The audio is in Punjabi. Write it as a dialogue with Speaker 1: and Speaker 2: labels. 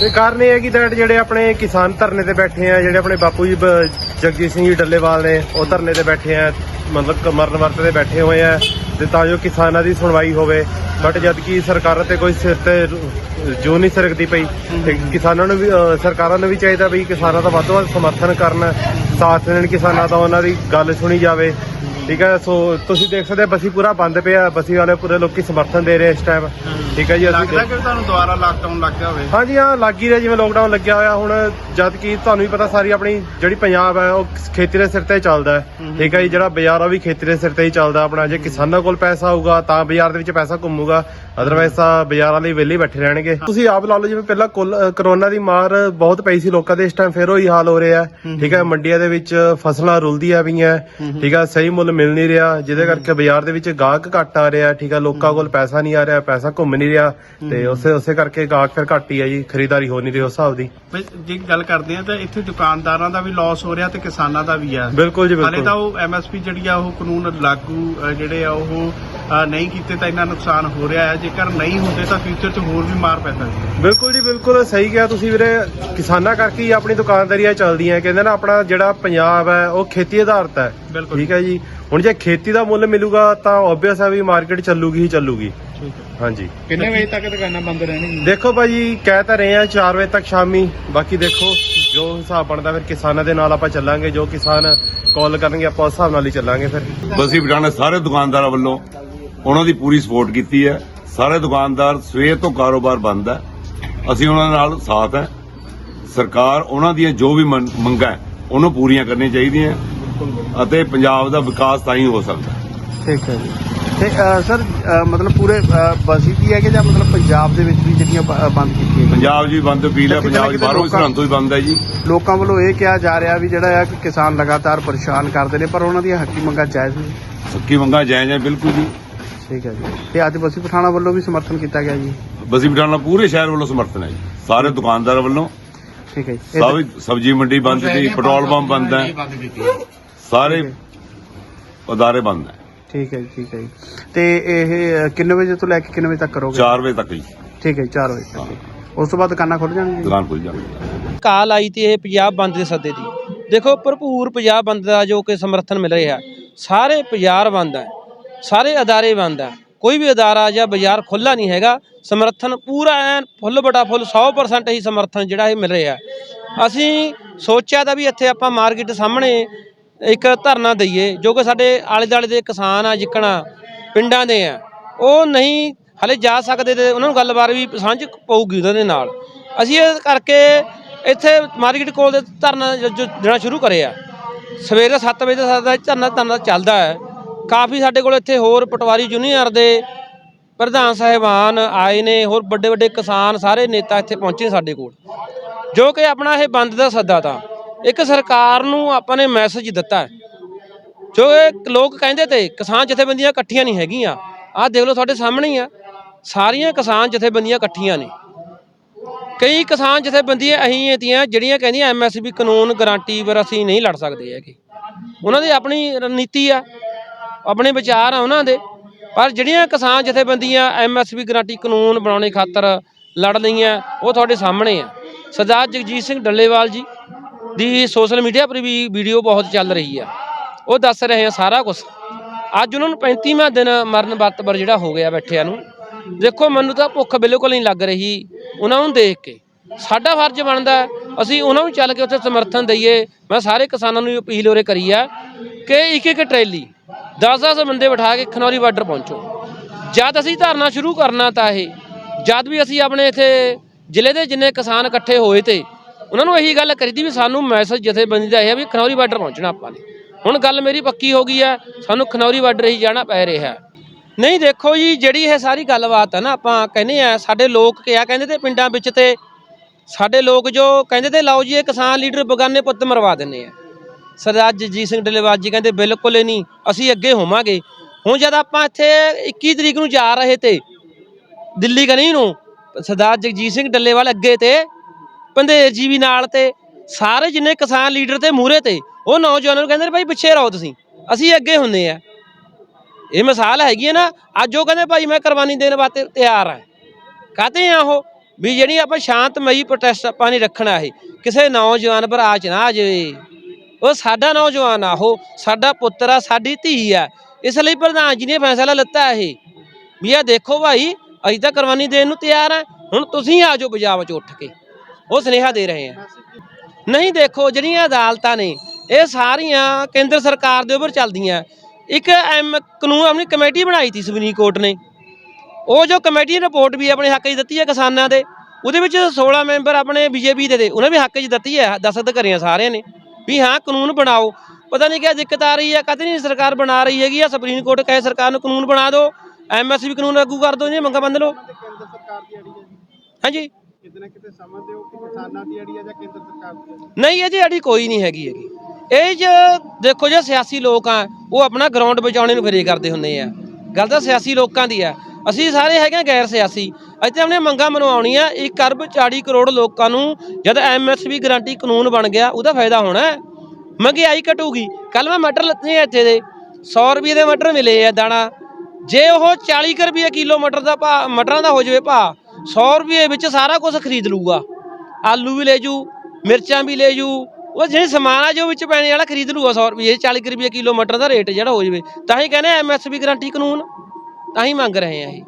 Speaker 1: ਤੇ ਕਾਰਨ ਇਹ ਹੈ ਕਿ that ਜਿਹੜੇ ਆਪਣੇ ਕਿਸਾਨ ਧਰਨੇ ਤੇ ਬੈਠੇ ਆ ਜਿਹੜੇ ਆਪਣੇ ਬਾਪੂ ਜੀ ਜਗਜੀਤ ਸਿੰਘ ਜੀ ਡੱਲੇਵਾਲ ਨੇ ਉਹ ਧਰਨੇ ਤੇ ਬੈਠੇ ਆ ਮਤਲਬ ਮਰਨ ਵਰਤ ਤੇ ਬੈਠੇ ਹੋਏ ਆ ਤੇ ਤਾਂ ਜੋ ਕਿਸਾਨਾਂ ਦੀ ਸੁਣਵਾਈ ਹੋਵੇ। ਬਟ ਜਦ ਕਿ ਸਰਕਾਰਾਂ ਤੇ ਕੋਈ ਸਿਰ ਤੇ ਜੋ ਨਹੀਂ ਸਰਕਦੀ ਪਈ। ਕਿਸਾਨਾਂ ਨੂੰ ਵੀ ਸਰਕਾਰਾਂ ਨੂੰ ਵੀ ਚਾਹੀਦਾ ਵੀ ਕਿਸਾਨਾਂ ਦਾ ਵੱਧ ਤੋਂ ਵੱਧ ਸਮਰਥਨ ਕਰਨ। ਸਾਥ ਦੇਣ ਕਿਸਾਨਾਂ ਦਾ ਉਹਨਾਂ ਦੀ ਗੱਲ ਸੁਣੀ ਜਾਵੇ। ਠੀਕ ਹੈ ਸੋ ਤੁਸੀਂ ਦੇਖ ਸਕਦੇ ਹੋ ਬਸੀ ਪੂਰਾ ਬੰਦ ਪਿਆ ਬਸੀ ਵਾਲੇ ਪੂਰੇ ਲੋਕੀ ਸਮਰਥਨ ਦੇ ਰਹੇ ਇਸ ਟਾਈਮ ਠੀਕ ਹੈ ਜੀ ਅਸੀਂ
Speaker 2: ਲੱਗਦਾ ਕਿ ਤੁਹਾਨੂੰ ਦੁਬਾਰਾ ਲਾਕਡਾਊਨ ਲੱਗ ਗਿਆ ਹੋਵੇ।
Speaker 1: ਹਾਂਜੀ ਹਾਂ ਲੱਗ ਹੀ ਰਿਹਾ ਜਿਵੇਂ ਲੋਕਡਾਊਨ ਲੱਗਿਆ ਹੋਇਆ ਹੁਣ ਜਦ ਕਿ ਤੁਹਾਨੂੰ ਵੀ ਪਤਾ ਸਾਰੀ ਆਪਣੀ ਜਿਹੜੀ ਪੰਜਾਬ ਹੈ ਉਹ ਖੇਤੀ ਦੇ ਸਿਰ ਤੇ ਚੱਲਦਾ ਹੈ। ਠੀਕ ਹੈ ਜੀ ਜਿਹੜਾ ਬਾਜ਼ਾਰ ਆ ਉਹ ਵੀ ਖੇਤੀ ਦੇ ਸਿਰ ਤੇ ਹੀ ਚੱਲਦਾ ਆਪਣਾ। ਜੇ ਕਿਸਾਨਾਂ ਕੋਲ ਪੈਸਾ ਹੋਊਗਾ ਤਾਂ ਬਾਜ਼ਾਰ ਦੇ ਵਿੱਚ ਪੈਸਾ ਘੁੰਮੂਗਾ। ਅਦਰਵਾਇਜ਼ ਤਾਂ ਬਾਜ਼ਾਰਾਂ ਲਈ ਵਿਹਲੇ ਹੀ ਬੈਠੇ ਰਹਿਣਗੇ। ਤੁਸੀਂ ਆਪ ਲਾ ਲਓ ਜਿਵੇਂ ਪਹਿਲਾਂ ਕੁੱਲ- ਅ, ਕਰੋਨਾ ਦੀ ਮਾਰ ਬਹੁਤ ਪਈ ਸੀ ਲੋਕਾਂ ਦੇ ਇਸ ਟਾਈਮ ਫੇਰ ਉਹੀ ਹਾਲ ਹੋ ਰਿਹਾ ਹੈ। ਠੀਕ ਹੈ ਮੰਡੀਆਂ ਦੇ ਵਿੱਚ ਫਸਲਾਂ ਰੁਲਦੀਆਂ ਪਈਆਂ। ਠੀਕ ਹੈ ਸਹੀ ਮੁੱਲ ਮਿਲ ਨਹੀਂ ਰਿਹਾ ਜਿਹਦੇ ਕਰਕੇ ਬਾਜ਼ਾਰ ਦੇ ਵਿੱਚ ਗਾਹਕ ਘੱਟ ਆ ਰਿਹਾ ਠੀਕ ਹੈ ਲੋਕਾਂ ਕੋਲ ਪੈਸਾ ਨਹੀਂ ਆ ਰਿਹਾ ਪੈਸਾ ਘੁੰਮ ਨਹੀਂ ਰਿਹਾ ਤੇ ਉਸੇ ਉਸੇ ਕਰਕੇ ਗਾਹਕ ਫਿਰ ਘੱਟ ਹੀ ਹੈ ਜੀ ਖਰੀਦਦਾਰੀ ਹੋ ਨਹੀਂ ਰਹੀ ਉਸ ਹਿਸਾਬ ਦੀ।
Speaker 2: ਬਈ ਜੇ ਗੱਲ ਕਰਦੇ ਆ ਤਾਂ ਇੱਥੇ ਦੁਕਾਨਦਾਰਾਂ ਦਾ ਵੀ ਲਾਸ ਹੋ ਰਿਹਾ ਤੇ ਕਿਸਾਨਾਂ ਦਾ ਵੀ ਆ।
Speaker 1: ਬਿਲਕੁਲ ਜੀ
Speaker 2: ਹਾਲੇ
Speaker 1: ਬਿਲਕੁਲ।
Speaker 2: ਤਾਂ ਉਹ ਐਮਐਸਪੀ ਜਿਹੜੀ ਆ ਉਹ ਕਾਨੂੰਨ ਲਾਗੂ ਅ, ਜਿਹੜੇ ਆ ਉਹ ਅ, ਨਹੀਂ ਕੀਤੇ ਤਾਂ ਇੰਨਾ ਨੁਕਸਾਨ ਹੋ ਰਿਹਾ ਹੈ। ਜੇਕਰ ਨਹੀਂ ਹੁੰਦੇ ਤਾਂ ਫਿਊਚਰ 'ਚ ਹੋਰ ਵੀ ਮਾਰ ਪੈ ਸਕਦੀ ਹੈ
Speaker 1: ਬਿਲਕੁਲ ਜੀ ਬਿਲਕੁਲ ਸਹੀ ਕਿਹਾ ਤੁਸੀਂ ਵੀਰੇ। ਕਿਸਾਨਾਂ ਕਰਕੇ ਹੀ ਆਪਣੀ ਦੁਕਾਨਦਾਰੀਆਂ ਚੱਲਦੀਆਂ। ਕਹਿੰਦੇ ਨਾ ਆਪਣਾ ਜਿਹੜਾ ਪੰਜਾਬ ਹੈ ਉਹ ਖੇਤੀ ਆਧਾਰਿਤ ਹੈ।
Speaker 2: ਬਿਲਕੁਲ।
Speaker 1: ਠੀਕ ਹੈ ਜੀ। ਹੁਣ ਜੇ ਖੇਤੀ ਦਾ ਮੁੱਲ ਮਿਲੂਗਾ ਤਾਂ ਆਬਵੀਅਸ ਹੈ ਵੀ ਮਾਰਕੀਟ ਚੱਲੂਗੀ ਹੀ ਚੱਲੂਗੀ।
Speaker 2: ਠੀਕ ਹੈ।
Speaker 1: ਹਾਂਜੀ।
Speaker 2: ਕਿੰਨੇ ਵਜੇ ਤੱਕ ਦੁਕਾਨਾਂ ਬੰਦ ਰਹਿਣਗੀਆਂ?
Speaker 1: ਦੇਖੋ ਭਾਜੀ ਕਹਿ ਤਾਂ ਰਹੇ ਆ 4 ਵਜੇ ਤੱਕ ਸ਼ਾਮੀ ਬਾਕੀ ਦੇਖੋ ਜੋ ਹਿਸਾਬ ਬਣਦਾ ਫਿਰ ਕਿਸਾਨਾਂ ਦੇ ਨਾਲ ਆਪਾਂ ਚੱਲਾਂਗੇ ਜੋ ਕਿਸਾਨ ਕਾਲ ਕਰਨਗੇ ਆਪਾਂ ਉਸ ਹਿਸਾਬ ਨਾਲ ਹੀ ਚੱਲਾਂਗੇ ਫਿਰ।
Speaker 3: ਬਸੀ ਪਠਾਣਾ ਸਾਰੇ ਦੁਕਾਨਦਾਰਾਂ ਵੱਲੋਂ ਉਹਨਾਂ ਦੀ ਪੂਰੀ ਸਪੋਰਟ ਕੀਤੀ ਹੈ। ਸਾਰੇ ਦੁਕਾਨਦਾਰ ਸਵੇਰ ਤੋਂ ਕਾਰੋਬਾਰ ਬੰਦ ਹੈ। ਅਸੀਂ ਉਹਨਾਂ ਨਾਲ ਸਾਥ ਹੈ। ਸਰਕਾਰ ਉਹਨਾਂ ਦੀਆਂ ਜੋ ਵੀ ਮੰਗਾਂ ਹੈ ਉਹਨੂੰ ਪੂਰੀਆਂ ਕਰਨੀਆਂ ਚਾਹੀਦੀਆਂ ਅਤੇ ਪੰਜਾਬ ਦਾ ਵਿਕਾਸ ਤਾਂ ਹੀ ਹੋ ਸਕਦਾ।
Speaker 2: ਠੀਕ ਹੈ ਜੀ। ਤੇ ਸਰ ਮਤਲਬ ਪੂਰੇ ਬਸੀ ਦੀ ਹੈ ਕਿ ਜਾਂ ਮਤਲਬ ਪੰਜਾਬ ਦੇ ਵਿੱਚ ਵੀ ਜਿਹੜੀਆਂ ਬੰਦ ਕੀਤੀਆਂ
Speaker 3: ਪੰਜਾਬ ਵੀ ਬੰਦ ਅਪੀਲ ਹੈ ਪੰਜਾਬ 'ਚ ਬਾਹਰੋਂ ਸਰਹੰਦ ਤੋਂ ਵੀ ਬੰਦ ਹੈ ਜੀ।
Speaker 2: ਲੋਕਾਂ ਵੱਲੋਂ ਇਹ ਕਿਹਾ ਜਾ ਰਿਹਾ ਵੀ ਜਿਹੜਾ ਆ ਕਿ ਕਿਸਾਨ ਲਗਾਤਾਰ ਪਰੇਸ਼ਾਨ ਕਰਦੇ ਨੇ ਪਰ ਉਹਨਾਂ ਦੀਆਂ ਹੱਕੀ ਮੰਗਾਂ ਜਾਇਜ਼ ਨੇ।
Speaker 3: ਸੱਕੀ ਮੰਗਾਂ ਜਾਇਜ਼ ਹੈ ਬਿਲਕੁਲ ਜੀ।
Speaker 2: ਠੀਕ ਹੈ ਜੀ। ਤੇ ਅੱਜ ਬਸੀ ਪਠਾਣਾ ਵੱਲੋਂ ਵੀ ਸਮਰਥਨ ਕੀਤਾ ਗਿਆ ਜੀ?
Speaker 3: ਬਸੀ ਪਠਾਣਾ ਪੂਰੇ ਸ਼ਹਿਰ ਵੱਲੋਂ ਸਮਰਥਨ ਹੈ ਜੀ ਸਾਰੇ ਦੁਕਾਨਦਾਰਾਂ ਵੱਲੋਂ।
Speaker 2: ਠੀਕ ਹੈ ਜੀ।
Speaker 3: ਸਭ ਸਬਜੀ ਮੰਡੀ ਬੰਦ ਸੀ ਪੈਟਰੋਲ ਪੰਪ ਬੰਦ ਹੈ। ਸਾਰੇ ਅਦਾਰੇ ਬੰਦ ਹੈ।
Speaker 2: ਠੀਕ ਹੈ ਜੀ ਠੀਕ ਹੈ ਜੀ। ਤੇ ਇਹ ਅ, ਕਿੰਨੇ ਵਜੇ ਤੋਂ ਲੈ ਕੇ ਕਿੰਨੇ ਵਜੇ ਤੱਕ ਕਰੋਗੇ?
Speaker 3: 4 ਵਜੇ ਤੱਕ ਜੀ।
Speaker 2: ਠੀਕ ਹੈ ਜੀ 4 ਵਜੇ ਤੱਕ। ਉਸ ਤੋਂ ਬਾਅਦ ਦੁਕਾਨਾਂ ਖੁੱਲ ਜਾਣਗੀਆਂ ਜੀ?
Speaker 3: ਦੁਕਾਨ ਖੁੱਲ ਜਾਣੀ
Speaker 4: ਕਾਲ ਆਈ ਤੇ ਇਹ ਪੰਜਾਬ ਬੰਦ ਦੇ ਸੱਦੇ ਦੀ। ਦੇਖੋ ਭਰਪੂਰ ਪੰਜਾਬ ਬੰਦ ਦਾ ਜੋ ਕਿ ਸਮਰਥਨ ਮਿਲ ਰਿਹਾ। ਸਾਰੇ ਬਾਜ਼ਾਰ ਬੰਦ ਹੈ। ਸਾਰੇ ਅਦਾਰੇ ਬੰਦ ਹੈ। ਕੋਈ ਵੀ ਅਦਾਰਾ ਜਾਂ ਬਾਜ਼ਾਰ ਖੁੱਲਾ ਨਹੀਂ ਹੈਗਾ। ਸਮਰਥਨ ਪੂਰਾ ਐਨ ਫੁੱਲ ਬਟਾ ਫੁੱਲ 100% ਹੀ ਸਮਰਥਨ ਜਿਹੜਾ ਇਹ ਮਿਲ ਰਿਹਾ। ਅਸੀਂ ਸੋਚਿਆ ਤਾਂ ਵੀ ਇੱਥੇ ਆਪਾਂ ਮਾਰਕੀਟ ਸਾਹਮਣੇ ਇੱਕ ਧਰਨਾ ਦਈਏ, ਜੋ ਕਿ ਸਾਡੇ ਆਲੇ ਦੁਆਲੇ ਦੇ ਕਿਸਾਨ ਆ, ਜਿੱਕਣਾ ਪਿੰਡਾਂ ਦੇ ਆ, ਉਹ ਨਹੀਂ ਹਲੇ ਜਾ ਸਕਦੇ ਤੇ ਉਹਨਾਂ ਨੂੰ ਗੱਲਬਾਤ ਵੀ ਸਾਂਝ ਪਊਗੀ ਉਹਨਾਂ ਦੇ ਨਾਲ। ਅਸੀਂ ਇਹ ਕਰਕੇ ਇੱਥੇ ਮਾਰਕੀਟ ਕੋਲ ਦੇ ਧਰਨਾ ਜ- ਦੇਣਾ ਸ਼ੁਰੂ ਕਰਿਆ। ਸਵੇਰੇ 7 ਵਜੇ ਦਾ ਸਾਡਾ ਧਰਨਾ ਧਰਨਾ ਚੱਲਦਾ ਹੈ। ਕਾਫੀ ਸਾਡੇ ਕੋਲ ਇੱਥੇ ਹੋਰ ਪਟਵਾਰੀ ਜੂਨੀਅਰ ਦੇ ਪ੍ਰਧਾਨ ਸਾਹਿਬਾਨ ਆਏ ਨੇ, ਹੋਰ ਵੱਡੇ ਵੱਡੇ ਕਿਸਾਨ ਸਾਰੇ ਨੇਤਾ ਇੱਥੇ ਪਹੁੰਚੇ ਨੇ ਸਾਡੇ ਕੋਲ। ਜੋ ਕਿ ਆਪਣਾ ਇਹ ਬੰਦ ਦਾ ਸੱਦਾ ਤਾਂ। ਇੱਕ ਸਰਕਾਰ ਨੂੰ ਆਪਾਂ ਨੇ ਮੈਸੇਜ ਦਿੱਤਾ ਹੈ। ਜੋ ਲੋਕ ਕਹਿੰਦੇ ਤੇ ਕਿਸਾਨ ਜਥੇਬੰਦੀਆਂ ਇਕੱਠੀਆਂ ਨਹੀਂ ਹੈਗੀਆਂ, ਆਹ ਦੇਖ ਲਓ ਤੁਹਾਡੇ ਸਾਹਮਣੇ ਹੀ ਆ। ਸਾਰੀਆਂ ਕਿਸਾਨ ਜਥੇਬੰਦੀਆਂ ਇਕੱਠੀਆਂ ਨੇ। ਕਈ ਕਿਸਾਨ ਜਥੇਬੰਦੀਆਂ ਅਹੀਂ ਤੀਆਂ, ਜਿਹੜੀਆਂ ਕਹਿੰਦੀਆਂ ਐਮਐਸਪੀ ਕਾਨੂੰਨ ਗਾਰੰਟੀ ਪਰ ਅਸੀਂ ਨਹੀਂ ਲੜ ਸਕਦੇ ਹੈਗੇ। ਉਹਨਾਂ ਦੀ ਆਪਣੀ ਰਣਨੀਤੀ ਆ, ਆਪਣੇ ਵਿਚਾਰ ਆ ਉਹਨਾਂ ਦੇ। ਪਰ ਜਿਹੜੀਆਂ ਕਿਸਾਨ ਜਥੇਬੰਦੀਆਂ ਐਮਐਸਪੀ ਗਾਰੰਟੀ ਕਾਨੂੰਨ ਬਣਾਉਣੇ ਖਾਤਰ ਲੜ ਲਈਆਂ, ਉਹ ਤੁਹਾਡੇ ਸਾਹਮਣੇ ਆ। ਸਰਦਾਰ ਜਗਜੀਤ ਸਿੰਘ ਡੱਲੇਵਾਲ ਜੀ ਦੀ ਸੋਸ਼ਲ ਮੀਡੀਆ ਪਰ ਵੀ ਵੀਡੀਓ ਬਹੁਤ ਚੱਲ ਰਹੀ ਆ। ਉਹ ਦੱਸ ਰਹੇ ਆ ਸਾਰਾ ਕੁਝ ਅੱਜ ਉਹਨਾਂ ਨੂੰ 35ਵਾਂ ਦਿਨ ਮਰਨ ਵਰਤ ਜਿਹੜਾ ਹੋ ਗਿਆ ਬੈਠਿਆਂ ਨੂੰ। ਦੇਖੋ, ਮੈਨੂੰ ਤਾਂ ਭੁੱਖ ਬਿਲਕੁਲ ਨਹੀਂ ਲੱਗ ਰਹੀ ਉਹਨਾਂ ਨੂੰ ਦੇਖ ਕੇ। ਸਾਡਾ ਫਰਜ਼ ਬਣਦਾ, ਅਸੀਂ ਉਹਨਾਂ ਨੂੰ ਚੱਲ ਕੇ ਉੱਥੇ ਸਮਰਥਨ ਦਈਏ। ਮੈਂ ਸਾਰੇ ਕਿਸਾਨਾਂ ਨੂੰ ਅਪੀਲ ਉਰੇ ਕਰੀ ਆ ਕਿ ਇੱਕ ਇੱਕ ਟਰੈਲੀ 10-10 ਬੰਦੇ ਬਿਠਾ ਕੇ ਖਨੌਰੀ ਬਾਰਡਰ ਪਹੁੰਚੋ। ਜਦ ਅਸੀਂ ਧਰਨਾ ਸ਼ੁਰੂ ਕਰਨਾ ਤਾਂ ਇਹ, ਜਦ ਵੀ ਅਸੀਂ ਆਪਣੇ ਇੱਥੇ ਜ਼ਿਲ੍ਹੇ ਦੇ ਜਿੰਨੇ ਕਿਸਾਨ ਇਕੱਠੇ ਹੋਏ ਤੇ ਉਹਨਾਂ ਨੂੰ ਇਹੀ ਗੱਲ ਕਰੀ ਤੀ ਵੀ ਸਾਨੂੰ ਮੈਸੇਜ ਜਥੇਬੰਦੀ ਦਾ ਇਹ ਹੈ ਵੀ ਖਨੌਰੀ ਬਾਰਡਰ ਪਹੁੰਚਣਾ ਆਪਾਂ ਨੇ। ਹੁਣ ਗੱਲ ਮੇਰੀ ਪੱਕੀ ਹੋ ਗਈ ਹੈ ਸਾਨੂੰ ਖਨੌਰੀ ਬਾਰਡਰ ਹੀ ਜਾਣਾ ਪੈ ਰਿਹਾ। ਨਹੀਂ, ਦੇਖੋ ਜੀ, ਜਿਹੜੀ ਇਹ ਸਾਰੀ ਗੱਲਬਾਤ ਹੈ ਨਾ, ਆਪਾਂ ਕਹਿੰਦੇ ਆ, ਸਾਡੇ ਲੋਕ ਕਿਹਾ ਕਹਿੰਦੇ ਤੇ ਪਿੰਡਾਂ ਵਿੱਚ ਤੇ, ਸਾਡੇ ਲੋਕ ਜੋ ਕਹਿੰਦੇ ਤੇ ਲਓ ਜੀ, ਇਹ ਕਿਸਾਨ ਲੀਡਰ ਬਗਾਨੇ ਪੁੱਤ ਮਰਵਾ ਦਿੰਦੇ ਆ। ਸਰਦਾਰ ਜਗਜੀਤ ਸਿੰਘ ਡੱਲੇਵਾਲ ਜੀ ਕਹਿੰਦੇ, ਬਿਲਕੁਲ ਹੀ ਨਹੀਂ, ਅਸੀਂ ਅੱਗੇ ਹੋਵਾਂਗੇ। ਹੁਣ ਜਦ ਆਪਾਂ ਇੱਥੇ 21 ਤਰੀਕ ਨੂੰ ਜਾ ਰਹੇ ਤੇ, ਦਿੱਲੀ ਕਨੀ ਨੂੰ, ਸਰਦਾਰ ਜਗਜੀਤ ਸਿੰਘ ਡੱਲੇਵਾਲ ਅੱਗੇ ਤੇ ਪੰਧੇਰ ਜੀ ਵੀ ਨਾਲ ਤੇ ਸਾਰੇ ਜਿੰਨੇ ਕਿਸਾਨ ਲੀਡਰ ਤੇ ਮੂਹਰੇ ਤੇ, ਉਹ ਨੌਜਵਾਨਾਂ ਨੂੰ ਕਹਿੰਦੇ ਨੇ, ਭਾਈ ਪਿੱਛੇ ਰਹੋ ਤੁਸੀਂ, ਅਸੀਂ ਅੱਗੇ ਹੁੰਨੇ ਆ। ਇਹ ਮਿਸਾਲ ਹੈਗੀ ਹੈ ਨਾ, ਅੱਜ ਉਹ ਕਹਿੰਦੇ, ਭਾਈ ਮੈਂ ਕੁਰਬਾਨੀ ਦੇਣ ਵਾਸਤੇ ਤਿਆਰ ਹਾਂ ਕਾਤੇ ਆ ਉਹ? ਵੀ ਜਿਹੜੀ ਆਪਾਂ ਸ਼ਾਂਤਮਈ ਪ੍ਰੋਟੈਸਟ ਆਪਾਂ ਨੇ ਰੱਖਣਾ ਇਹ, ਕਿਸੇ ਨੌਜਵਾਨ ਪਰ ਆਚ ਨਾ ਆ ਜਾਵੇ। ਉਹ ਸਾਡਾ ਨੌਜਵਾਨ ਆ ਉਹ, ਸਾਡਾ ਪੁੱਤਰ ਆ, ਸਾਡੀ ਧੀ ਆ। ਇਸ ਲਈ ਪ੍ਰਧਾਨ ਜੀ ਨੇ ਫੈਸਲਾ ਲਿੱਤਾ ਇਹ, ਵੀ ਆ ਦੇਖੋ ਭਾਈ, ਅਸੀਂ ਤਾਂ ਕੁਰਬਾਨੀ ਦੇਣ ਨੂੰ ਤਿਆਰ ਆ, ਹੁਣ ਤੁਸੀਂ ਆ ਜਾਓ ਪੰਜਾਬ 'ਚ ਉੱਠ ਕੇ। ਉਹ ਸੁਨੇਹਾ ਦੇ ਰਹੇ ਆ। ਨਹੀਂ ਦੇਖੋ, ਜਿਹੜੀਆਂ ਅਦਾਲਤਾਂ ਨੇ, ਇਹ ਸਾਰੀਆਂ ਕੇਂਦਰ ਸਰਕਾਰ ਦੇ ਉੱਪਰ ਚੱਲਦੀਆਂ। ਇੱਕ ਐਮ ਕਾਨੂੰਨ ਆਪਣੀ ਕਮੇਟੀ ਬਣਾਈ ਸੀ ਸੁਪਰੀਮ ਕੋਰਟ ਨੇ। ਉਹ ਜੋ ਕਮੇਟੀ ਨੇ ਰਿਪੋਰਟ ਵੀ ਆਪਣੇ ਹੱਕ 'ਚ ਦਿੱਤੀ ਹੈ ਕਿਸਾਨਾਂ ਦੇ, ਉਹਦੇ ਵਿੱਚ 16 ਮੈਂਬਰ ਆਪਣੇ ਬੀਜੇਪੀ ਦੇ ਦੇ, ਉਹਨਾਂ ਵੀ ਹੱਕ 'ਚ ਦਿੱਤੀ ਹੈ ਦਸਤਖਤ ਕਰਿਆ ਸਾਰਿਆਂ ਨੇ, ਵੀ ਹਾਂ, ਕਾਨੂੰਨ ਬਣਾਓ। ਪਤਾ ਨਹੀਂ ਕਿਆ ਦਿੱਕਤ ਆ ਰਹੀ ਹੈ ਕਦੇ ਨਹੀਂ ਸਰਕਾਰ ਬਣਾ ਰਹੀ ਹੈਗੀ ਆ, ਸੁਪਰੀਮ ਕੋਰਟ ਕਹੇ ਸਰਕਾਰ ਨੂੰ ਕਾਨੂੰਨ ਬਣਾ ਦਿਓ ਐਮਐਸਪੀ ਕਾਨੂੰਨ ਲਾਗੂ ਕਰ ਦਿਓ ਜੀ ਮੰਗਾ ਬੰਦ ਲਓ। ਹਾਂਜੀ।
Speaker 2: ਕਿਤੇ ਨਾ ਕਿਤੇ ਸਮਝਦੇ ਹੋ ਕਿ ਕਿਸਾਨਾਂ ਦੀ ਅੜੀ ਹੈ ਜਾਂ ਕੇਂਦਰ ਸਰਕਾਰ ਦੀ ਅੜੀ
Speaker 4: ਨਹੀਂ ਇਹ ਜੀ ਅੜੀ ਕੋਈ ਨਹੀਂ ਹੈਗੀ ਹੈਗੀ। ਇਹ ਜ ਦੇਖੋ, ਜੇ ਸਿਆਸੀ ਲੋਕ ਆ, ਉਹ ਆਪਣਾ ਗਰਾਊਂਡ ਬਚਾਉਣੇ ਨੂੰ ਫਿਰੇ ਕਰਦੇ ਹੁੰਦੇ ਆ। ਗੱਲ ਤਾਂ ਸਿਆਸੀ ਲੋਕਾਂ ਦੀ ਆ। ਅਸੀਂ ਸਾਰੇ ਹੈਗੇ ਆ ਗੈਰ ਸਿਆਸੀ। ਇੱਥੇ ਆਪਣੇ ਮੰਗਾਂ ਮਨਵਾਉਣੀਆਂ 1 ਅਰਬ 40 ਕਰੋੜ ਲੋਕਾਂ ਨੂੰ ਜਦ ਐਮਐਸਪੀ ਗਾਰੰਟੀ ਕਾਨੂੰਨ ਬਣ ਗਿਆ, ਉਹਦਾ ਫਾਇਦਾ ਹੋਣਾ ਹੈ। ਮਹਿੰਗਾਈ ਘਟੂਗੀ। ਕੱਲ ਮੈਂ ਮਟਰ ਲੱਤੇ ਇੱਥੇ ਦੇ। 100 ਰੁਪਏ ਦੇ ਮਟਰ ਮਿਲੇ ਆ ਦਾਣਾ। ਜੇ ਉਹ 40 ਕੁ ਰੁਪਏ ਕਿਲੋ ਮਟਰ ਦਾ ਭਾਅ ਮਟਰਾਂ ਦਾ ਹੋ ਜਾਵੇ ਭਾਅ 100 ਰੁਪਏ ਵਿੱਚ ਸਾਰਾ ਕੁਝ ਖਰੀਦ ਲੂਗਾ ਆਲੂ ਵੀ ਲੈ ਜੂ, ਮਿਰਚਾਂ ਵੀ ਲੈ ਜੂ। ਉਹ ਜਿਹੜੇ ਸਮਾਨ ਆ, ਜੋ ਵਿੱਚ ਪੈਣੇ ਵਾਲਾ ਖਰੀਦ ਲੂਗਾ 100 ਰੁਪਏ। 40 ਕੁ ਰੁਪਏ ਕਿਲੋ ਮਟਰ ਦਾ ਰੇਟ ਜਿਹੜਾ ਹੋ ਜਾਵੇ। ਤਾਂ ਹੀ ਕਹਿੰਦੇ ਐਮਐਸਪੀ ਗਰੰਟੀ ਕਾਨੂੰਨ। ਤਾਂ ਹੀ ਮੰਗ ਰਹੇ ਆ ਇਹ।